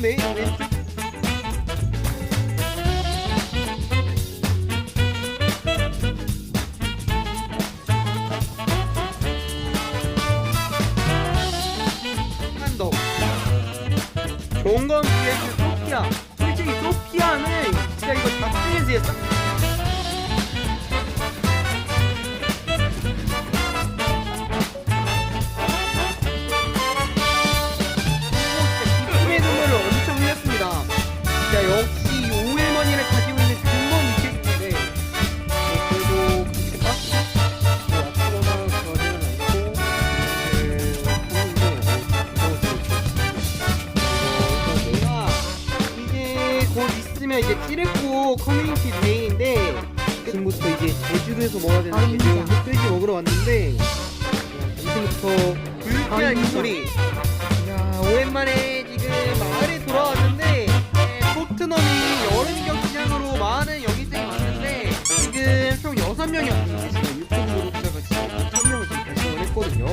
메인 왼쪽 한더 좋은 건 vs 소피아. 솔직히 소피아는 진짜 이거 작중에서 했어 진짜 역시 오일머니를 가지고 있는 근본 위치인데 뭐 그래도 그렇게 뭐 앞으로는 그러지는 않고 이제 하는데. 어, 내가 이제 곧 있으면 이제 찌르고 커뮤니티 데이인데 지금부터 이제 제주도에서 먹어야 되는 제주 흑돼지 먹으러 왔는데 점심부터 불쾌한 이 소리. 야 오랜만에 지금 총 6명이 왔는데 지금 유튜브 구독자가 지금 3명을 지금 달성을 했거든요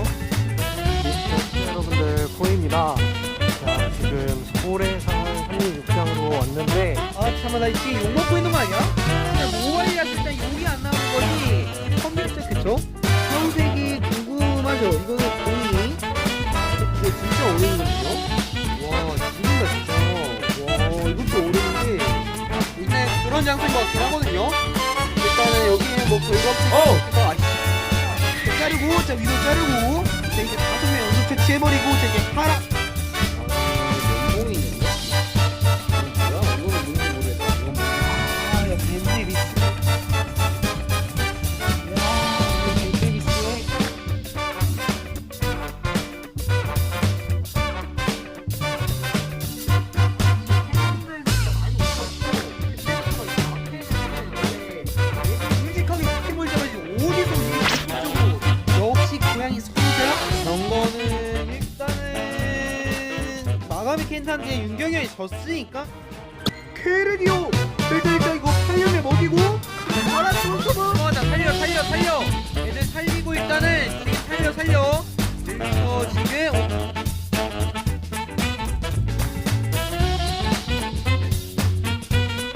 네, 여러분들 코입니다. 자 지금 서울에서 한림육장으로 왔는데 아 잠깐만 나 지금 욕 먹고 있는 거 아니야? 그냥 모바일이라 진짜 욕이 안 나오는 거지 컴퓨터 그쵸? 형색이 궁금하죠? 이거는 공이 이거 진짜 어려운거든요? 와 지린다 진짜 와 이것도 어려운데 일단 그런 장소인 것 같긴 하거든요 일단은 여기에 뭐 어! 아, 자르고 자 위로 자르고 자 이제 다섯 명 연속 채취해버리고 자 이제 파라 마가미 켄타한테 윤경현이 졌으니까 캐르디오 일단 일단 이거 팔려면 먹이고 알아 쏘쏘봐 맞아 살려 살려 살려. 애들 살리고 일단은 살려 살려. 그래서 지금 어,